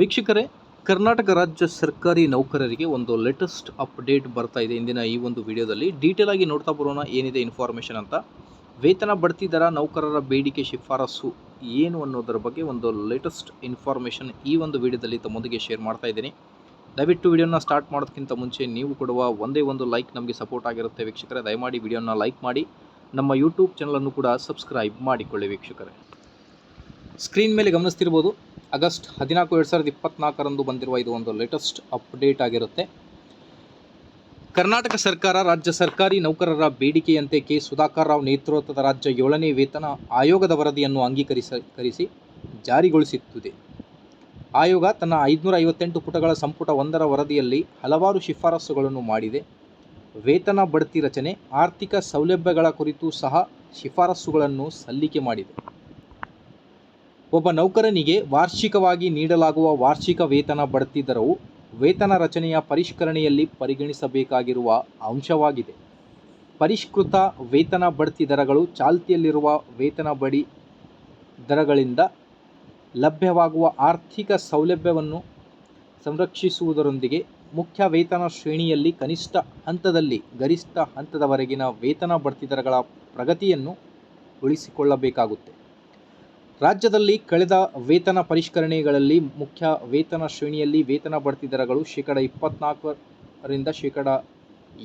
ವೀಕ್ಷಕರೇ, ಕರ್ನಾಟಕ ರಾಜ್ಯ ಸರ್ಕಾರಿ ನೌಕರರಿಗೆ ಒಂದು ಲೇಟೆಸ್ಟ್ ಅಪ್ಡೇಟ್ ಬರ್ತಾ ಇದೆ. ಇಂದಿನ ಈ ಒಂದು ವಿಡಿಯೋದಲ್ಲಿ ಡೀಟೇಲ್ ಆಗಿ ನೋಡ್ತಾ ಬರೋಣ ಏನಿದೆ ಇನ್ಫಾರ್ಮೇಷನ್ ಅಂತ. ವೇತನ ಬಡ್ತಿ ದರ, ನೌಕರರ ಬೇಡಿಕೆ ಶಿಫಾರಸು ಏನು ಅನ್ನೋದರ ಬಗ್ಗೆ ಒಂದು ಲೇಟೆಸ್ಟ್ ಇನ್ಫಾರ್ಮೇಷನ್ ಈ ಒಂದು ವಿಡಿಯೋದಲ್ಲಿ ತಮ್ಮೊಂದಿಗೆ ಶೇರ್ ಮಾಡ್ತಾ ಇದ್ದೀನಿ. ದಯವಿಟ್ಟು ವಿಡಿಯೋನ ಸ್ಟಾರ್ಟ್ ಮಾಡೋದಕ್ಕಿಂತ ಮುಂಚೆ ನೀವು ಕೊಡುವ ಒಂದೇ ಒಂದು ಲೈಕ್ ನಮಗೆ ಸಪೋರ್ಟ್ ಆಗಿರುತ್ತೆ ವೀಕ್ಷಕರೇ. ದಯಮಾಡಿ ವಿಡಿಯೋನ ಲೈಕ್ ಮಾಡಿ. ನಮ್ಮ ಯೂಟ್ಯೂಬ್ ಚಾನಲನ್ನು ಕೂಡ ಸಬ್ಸ್ಕ್ರೈಬ್ ಮಾಡಿಕೊಳ್ಳಿ ವೀಕ್ಷಕರೇ. ಸ್ಕ್ರೀನ್ ಮೇಲೆ ಗಮನಿಸ್ತಿರ್ಬೋದು, ಆಗಸ್ಟ್ ಹದಿನಾಲ್ಕು ಎರಡು ಸಾವಿರದ ಇಪ್ಪತ್ನಾಲ್ಕರಂದು ಬಂದಿರುವ ಇದು ಒಂದು ಲೇಟೆಸ್ಟ್ ಅಪ್ಡೇಟ್ ಆಗಿರುತ್ತೆ. ಕರ್ನಾಟಕ ಸರ್ಕಾರ, ರಾಜ್ಯ ಸರ್ಕಾರಿ ನೌಕರರ ಬೇಡಿಕೆಯಂತೆ ಕೆ. ಸುಧಾಕರ್ ರಾವ್ ನೇತೃತ್ವದ ರಾಜ್ಯ ಏಳನೇ ವೇತನ ಆಯೋಗದ ವರದಿಯನ್ನು ಅಂಗೀಕರಿಸ, ಕರಿಸಿ ಜಾರಿಗೊಳಿಸುತ್ತಿದೆ ಆಯೋಗ ತನ್ನ ಐದುನೂರ ಐವತ್ತೆಂಟು ಪುಟಗಳ ಸಂಪುಟ ಒಂದರ ವರದಿಯಲ್ಲಿ ಹಲವಾರು ಶಿಫಾರಸುಗಳನ್ನು ಮಾಡಿದೆ. ವೇತನ ಬಡ್ತಿ ರಚನೆ, ಆರ್ಥಿಕ ಸೌಲಭ್ಯಗಳ ಕುರಿತು ಸಹ ಶಿಫಾರಸುಗಳನ್ನು ಸಲ್ಲಿಕೆ ಮಾಡಿದೆ. ಒಬ್ಬ ನೌಕರನಿಗೆ ವಾರ್ಷಿಕವಾಗಿ ನೀಡಲಾಗುವ ವಾರ್ಷಿಕ ವೇತನ ಬಡ್ತಿ ದರವು ವೇತನ ರಚನೆಯ ಪರಿಷ್ಕರಣೆಯಲ್ಲಿ ಪರಿಗಣಿಸಬೇಕಾಗಿರುವ ಅಂಶವಾಗಿದೆ. ಪರಿಷ್ಕೃತ ವೇತನ ಬಡ್ತಿ ದರಗಳು ಚಾಲ್ತಿಯಲ್ಲಿರುವ ವೇತನ ಬಡಿ ದರಗಳಿಂದ ಲಭ್ಯವಾಗುವ ಆರ್ಥಿಕ ಸೌಲಭ್ಯವನ್ನು ಸಂರಕ್ಷಿಸುವುದರೊಂದಿಗೆ ಮುಖ್ಯ ವೇತನ ಶ್ರೇಣಿಯಲ್ಲಿ ಕನಿಷ್ಠ ಹಂತದಲ್ಲಿ ಗರಿಷ್ಠ ಹಂತದವರೆಗಿನ ವೇತನ ಬಡ್ತಿ ದರಗಳ ಪ್ರಗತಿಯನ್ನು ಉಳಿಸಿಕೊಳ್ಳಬೇಕಾಗುತ್ತೆ. ರಾಜ್ಯದಲ್ಲಿ ಕಳೆದ ವೇತನ ಪರಿಷ್ಕರಣೆಗಳಲ್ಲಿ ಮುಖ್ಯ ವೇತನ ಶ್ರೇಣಿಯಲ್ಲಿ ವೇತನ ಬಡ್ತಿ ದರಗಳು ಶೇಕಡ ಇಪ್ಪತ್ನಾಲ್ಕರಿಂದ ಶೇಕಡ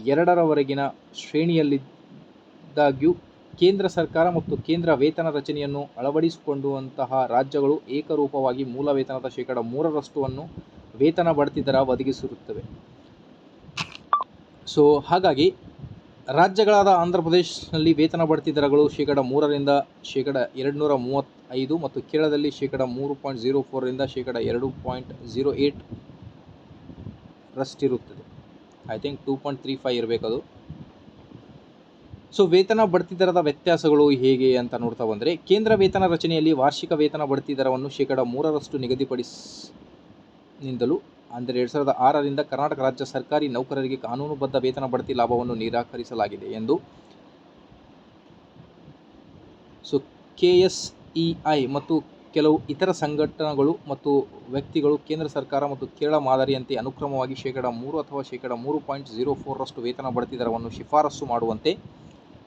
ಎರಡರವರೆಗಿನ ಶ್ರೇಣಿಯಲ್ಲಿದ್ದಾಗ್ಯೂ ಕೇಂದ್ರ ಸರ್ಕಾರ ಮತ್ತು ಕೇಂದ್ರ ವೇತನ ರಚನೆಯನ್ನು ಅಳವಡಿಸಿಕೊಂಡುವಂತಹ ರಾಜ್ಯಗಳು ಏಕರೂಪವಾಗಿ ಮೂಲ ವೇತನದ ಶೇಕಡ ಮೂರರಷ್ಟುವನ್ನು ವೇತನ ಬಡ್ತಿ ದರ ಒದಗಿಸಿರುತ್ತವೆ. ಸೊ ಹಾಗಾಗಿ ರಾಜ್ಯಗಳಾದ ಆಂಧ್ರ ಪ್ರದೇಶದಲ್ಲಿ ವೇತನ ಬಡ್ತಿ ದರಗಳು ಶೇಕಡ ಮೂರರಿಂದ ಶೇಕಡ ಎರಡು ನೂರ ಮೂವತ್ತೈದು ಮತ್ತು ಕೇರಳದಲ್ಲಿ ಶೇಕಡ ಮೂರು ಪಾಯಿಂಟ್ ಜೀರೋ ಫೋರಿಂದ ಶೇಕಡ ಎರಡು point zero eight ರಷ್ಟಿರುತ್ತದೆ. I think two point three five ಇರಬೇಕದು. So ವೇತನ ಬಡ್ತಿ ದರದ ವ್ಯತ್ಯಾಸಗಳು ಹೇಗೆ ಅಂತ ನೋಡ್ತಾ ಬಂದರೆ, ಕೇಂದ್ರ ವೇತನ ರಚನೆಯಲ್ಲಿ ವಾರ್ಷಿಕ ವೇತನ ಬಡ್ತಿ ದರವನ್ನು ಶೇಕಡ ಮೂರರಷ್ಟು ನಿಗದಿಪಡಿಸಿನಿಂದಲೂ, ಅಂದರೆ ಎರಡು ಸಾವಿರದ ಆರರಿಂದ ಕರ್ನಾಟಕ ರಾಜ್ಯ ಸರ್ಕಾರಿ ನೌಕರರಿಗೆ ಕಾನೂನುಬದ್ಧ ವೇತನ ಬಡ್ತಿ ಲಾಭವನ್ನು ನಿರಾಕರಿಸಲಾಗಿದೆ ಎಂದು. ಸೊ ಕೆ ಎಸ್ ಇ ಮತ್ತು ಕೆಲವು ಇತರ ಸಂಘಟನೆಗಳು ಮತ್ತು ವ್ಯಕ್ತಿಗಳು ಕೇಂದ್ರ ಸರ್ಕಾರ ಮತ್ತು ಕೇರಳ ಮಾದರಿಯಂತೆ ಅನುಕ್ರಮವಾಗಿ ಶೇಕಡ ಮೂರು ಅಥವಾ ಶೇಕಡ ಮೂರು ಪಾಯಿಂಟ್ ಜೀರೋ ಫೋರರಷ್ಟು ವೇತನ ಬಡ್ತಿ ದರವನ್ನು ಶಿಫಾರಸು ಮಾಡುವಂತೆ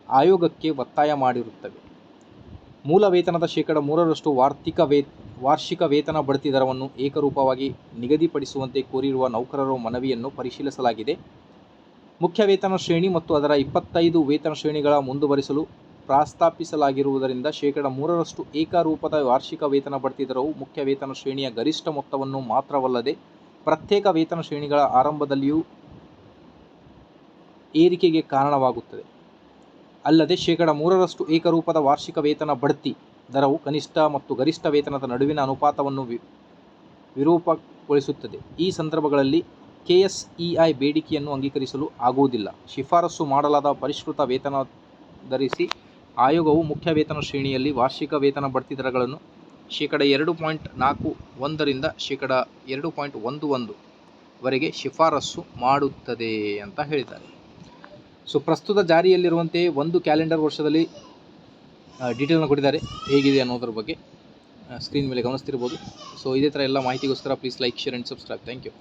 ಆಯೋಗಕ್ಕೆ ಒತ್ತಾಯ ಮಾಡಿರುತ್ತವೆ. ಮೂಲ ವೇತನದ ಶೇಕಡ ಮೂರರಷ್ಟು ವಾರ್ತಿಕ ವೇ, ವಾರ್ಷಿಕ ವೇತನ ಬಡ್ತಿ ದರವನ್ನು ಏಕರೂಪವಾಗಿ ನಿಗದಿಪಡಿಸುವಂತೆ ಕೋರಿರುವ ನೌಕರರ ಮನವಿಯನ್ನು ಪರಿಶೀಲಿಸಲಾಗಿದೆ. ಮುಖ್ಯ ವೇತನ ಶ್ರೇಣಿ ಮತ್ತು ಅದರ ಇಪ್ಪತ್ತೈದು ವೇತನ ಶ್ರೇಣಿಗಳ ಮುಂದುವರಿಸಲು ಪ್ರಸ್ತಾಪಿಸಲಾಗಿರುವುದರಿಂದ ಶೇಕಡ ಮೂರರಷ್ಟು ಏಕರೂಪದ ವಾರ್ಷಿಕ ವೇತನ ಬಡ್ತಿ ದರವು ಮುಖ್ಯ ವೇತನ ಶ್ರೇಣಿಯ ಗರಿಷ್ಠ ಮೊತ್ತವನ್ನು ಮಾತ್ರವಲ್ಲದೆ ಪ್ರತ್ಯೇಕ ವೇತನ ಶ್ರೇಣಿಗಳ ಆರಂಭದಲ್ಲಿಯೂ ಏರಿಕೆಗೆ ಕಾರಣವಾಗುತ್ತದೆ. ಅಲ್ಲದೆ ಶೇಕಡ ಮೂರರಷ್ಟು ಏಕರೂಪದ ವಾರ್ಷಿಕ ವೇತನ ಬಡ್ತಿ ದರವು ಕನಿಷ್ಠ ಮತ್ತು ಗರಿಷ್ಠ ವೇತನದ ನಡುವಿನ ಅನುಪಾತವನ್ನು ವಿರೂಪಗೊಳಿಸುತ್ತದೆ. ಈ ಸಂದರ್ಭಗಳಲ್ಲಿ ಕೆಎಸ್ಇಐ ಬೇಡಿಕೆಯನ್ನು ಅಂಗೀಕರಿಸಲು ಆಗುವುದಿಲ್ಲ. ಶಿಫಾರಸು ಮಾಡಲಾದ ಪರಿಷ್ಕೃತ ವೇತನ ಧರಿಸಿ ಆಯೋಗವು ಮುಖ್ಯ ವೇತನ ಶ್ರೇಣಿಯಲ್ಲಿ ವಾರ್ಷಿಕ ವೇತನ ಬಡ್ತಿ ದರಗಳನ್ನು ಶೇಕಡ ಎರಡು ಪಾಯಿಂಟ್ ನಾಲ್ಕು ಒಂದರಿಂದ ಶೇಕಡ ಎರಡು ಪಾಯಿಂಟ್ ಒಂದು ಒಂದು ವರೆಗೆ ಶಿಫಾರಸ್ಸು ಮಾಡುತ್ತದೆ ಅಂತ ಹೇಳಿದ್ದಾರೆ. ಸೊ, ಪ್ರಸ್ತುತ ಜಾರಿಯಲ್ಲಿರುವಂತೆ ಒಂದು ಕ್ಯಾಲೆಂಡರ್ ವರ್ಷದಲ್ಲಿ ಡೀಟೇಲ್ನ ಕೊಟ್ಟಿದ್ದಾರೆ. ಹೇಗಿದೆ ಅನ್ನೋದ್ರ ಬಗ್ಗೆ ಸ್ಕ್ರೀನ್ ಮೇಲೆ ಗಮನಿಸ್ತಿರ್ಬೋದು. ಸೊ, ಇದೇ ಥರ ಎಲ್ಲ ಮಾಹಿತಿಗೋಸ್ಕರ please like share and subscribe thank you